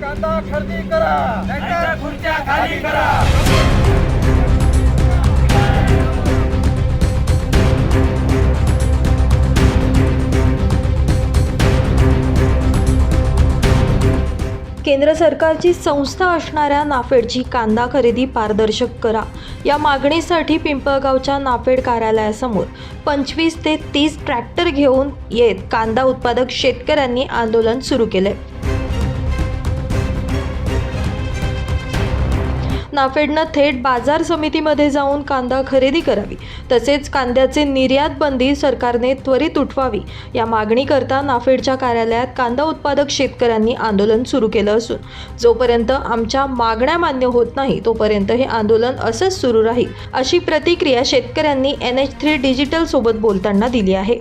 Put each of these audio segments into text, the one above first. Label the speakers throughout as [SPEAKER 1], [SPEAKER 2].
[SPEAKER 1] कांदा खरेदी करा.
[SPEAKER 2] नाहीतर खुर्च्या खाली करा.
[SPEAKER 3] केंद्र सरकारची संस्था असणाऱ्या नाफेडची कांदा खरेदी पारदर्शक करा. या मागणीसाठी पिंपळगावच्या नाफेड कार्यालयासमोर पंचवीस ते तीस ट्रॅक्टर घेऊन येत कांदा उत्पादक शेतकऱ्यांनी आंदोलन सुरू केले नाफेडनं थेट बाजार समितीमध्ये जाऊन कांदा खरेदी करावी. तसेच कांद्याचे निर्यात बंदी सरकारने त्वरित उठवावी. या मागणीकरता नाफेडच्या कार्यालयात कांदा उत्पादक शेतकऱ्यांनी आंदोलन सुरू केलं असून जोपर्यंत आमच्या मागण्या मान्य होत नाही तोपर्यंत हे आंदोलन असंच सुरू राहील अशी प्रतिक्रिया शेतकऱ्यांनी एन एच थ्री डिजिटल सोबत बोलताना दिली आहे.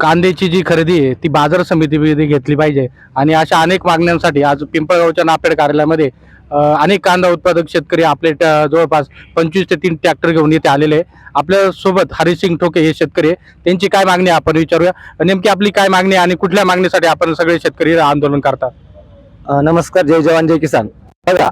[SPEAKER 4] कांद्याची जी खरेदी आहे ती बाजार समितीमध्ये घेतली पाहिजे. आणि अशा अनेक मागण्यांसाठी आज पिंपळगावच्या नापेड कार्यालयामध्ये अनेक कांदा उत्पादक शेतकरी आपले जवळपास पंचवीस ते तीन ट्रॅक्टर घेऊन इथे आलेले आहे आपल्यासोबत हरिसिंग ठोके हे शेतकरी आहे. त्यांची काय मागणी आहे आपण विचारूया. नेमकी आपली काय मागणी आहे आणि कुठल्या मागणीसाठी आपण सगळे शेतकरी आंदोलन करतात?
[SPEAKER 5] नमस्कार जय जवान जय किसान. बघा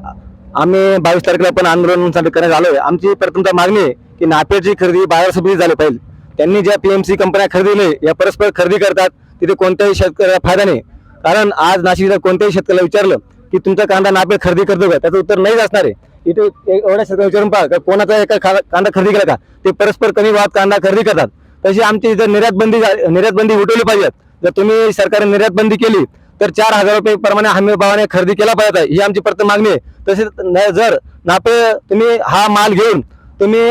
[SPEAKER 5] आम्ही बावीस तारखेला पण आंदोलनासाठी करण्यात आलोय. आमची प्रथमतः मागणी आहे की नापेडची खरेदी बाजार समिती झाली पाहिजे. त्यांनी ज्या पीएमसी कंपन्या खरेदीले या परस्पर खरेदी करतात तिथे कोणत्याही शेतकऱ्याला फायदा नाही. कारण आज नाशिकच्या कोणत्याही शेतकऱ्याला विचारलं की तुमचा कांदा नापेड खरेदी करतो का? त्याचं उत्तर नाहीच असणार आहे. इथे एवढ्या शेतकऱ्या विचारून पहा का कोणाचा एका कांदा खरेदी केला का? ते परस्पर कमी भावात कांदा खरेदी करतात. तशी आमची जर निर्यात बंदी निर्यात बंदी उठवली पाहिजे. जर तुम्ही सरकारने निर्यात बंदी केली तर चार हजार रुपये प्रमाणे हमी भावाने खरेदी केला पाहिजे ही आमची प्रथम मागणी आहे. तसेच जर नापे तुम्ही हा माल घेऊन तुम्ही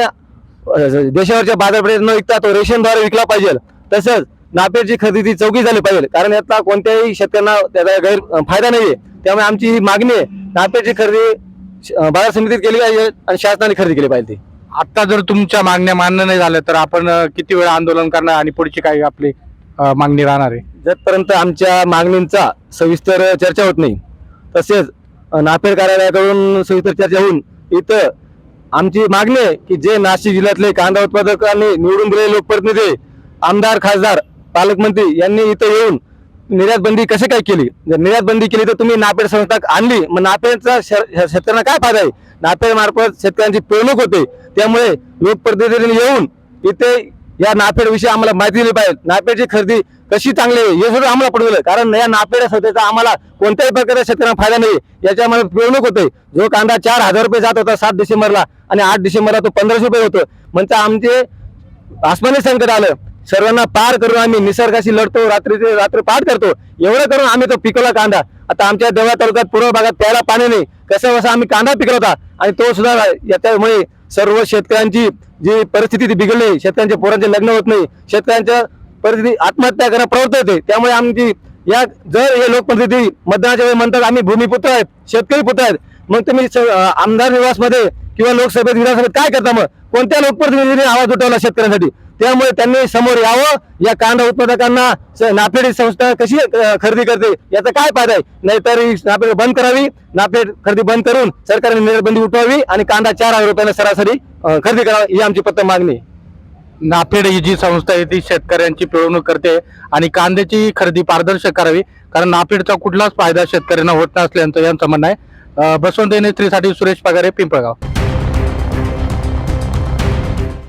[SPEAKER 5] देशावरच्या बाजारपेठेत न विकता तो रेशनद्वारे विकला पाहिजे. तसंच नापेडची खरेदी चौकी झाली पाहिजे. कारण यातला कोणत्याही शेतकऱ्यांना त्याचा गैर फायदा आहे त्यामुळे आमची ही मागणी आहे नापेडची खरेदी बाजार समितीत केली पाहिजे आणि शासनाने खरेदी केली पाहिजे.
[SPEAKER 4] आता जर तुमच्या मागण्या मान्य नाही झाल्या तर आपण किती वेळ आंदोलन करणार आणि पुढची काय आपली मागणी राहणार आहे?
[SPEAKER 5] जरपर्यंत आमच्या मागणींचा सविस्तर चर्चा होत नाही तसेच नाफेड कार्यालयाकडून सविस्तर चर्चा होऊन इथं आमची मागणी आहे की जे नाशिक जिल्ह्यातले कांदा उत्पादकांनी निवडून दिलेले लोकप्रतिनिधी आमदार खासदार पालकमंत्री यांनी इथं येऊन निर्यात बंदी कशी काय केली? जर निर्यात बंदी केली तर तुम्ही नापेड संस्था आणली मग नापेडचा शेतकऱ्यांना काय फायदा आहे? नापेड मार्फत शेतकऱ्यांची पिळवणूक होते. त्यामुळे लोकप्रतिनिधींनी येऊन इथे या नाफेड विषयी आम्हाला माहिती दिली पाहिजे. नाफेडची खरेदी कशी चांगली आहे हे सुद्धा आम्हाला पडवलं कारण या नाफेड संस्थेचा आम्हाला कोणत्याही प्रकारच्या शेतकऱ्यांना फायदा नाही. याच्यामध्ये पिळवणूक होते. जो कांदा चार हजार रुपये जात होता सात डिसेंबरला आणि आठ डिसेंबरला तो पंधराशे रुपये होतो. म्हणजे आमचे आसमानी संकट आलं. सर्वांना पार करून आम्ही निसर्गाशी लढतो रात्रीचे रात्र पार करतो. एवढं करून आम्ही तो पिकवला कांदा. आता आमच्या देवळा तालुक्यात पूर्व भागात प्यायला पाणी नाही. कसं कसं आम्ही कांदा पिकवता आणि तो सुद्धा याच्यामुळे सर्व शेतकऱ्यांची जी परिस्थिती ती बिघडली. शेतकऱ्यांच्या पोरांचे लग्न होत नाही. शेतकऱ्यांच्या परिस्थिती आत्महत्या करणं प्रवृत्त होते. त्यामुळे आमची या जर हे लोकप्रतिनिधी मतदानाच्या वेळी म्हणतात आम्ही भूमिपुत्र आहेत शेतकरी पुत्र आहेत. मग तुम्ही स- आमदार निवासमध्ये किंवा लोकसभेत विधानसभेत काय करता मग? कोणत्या लोकप्रतिनिधीने आवाज उठवला शेतकऱ्यांसाठी? त्यामुळे त्यांनी समोर यावं. या कांदा उत्पादकांना स- नाफेड संस्था कशी खरेदी करते याचा काय फायदा आहे? नाहीतर ही नाफेड बंद करावी. नाफेड खरेदी बंद करून सरकारने निर्बंधी उठवावी आणि कांदा चार हजार रुपयाला सरासरी खरेदी करावी ही आमची प्रथम मागणी आहे.
[SPEAKER 4] नाफेड ही जी संस्था आहे ती शेतकऱ्यांची पिळवणूक करते आणि कांद्याची खरेदी पारदर्शक करावी. कारण नाफेडचा कुठलाच फायदा शेतकऱ्यांना होत नसल्याचं यांचं म्हणणं आहे. Baswant नेत्रीसाठी Suresh Pagare Pimpalgaon.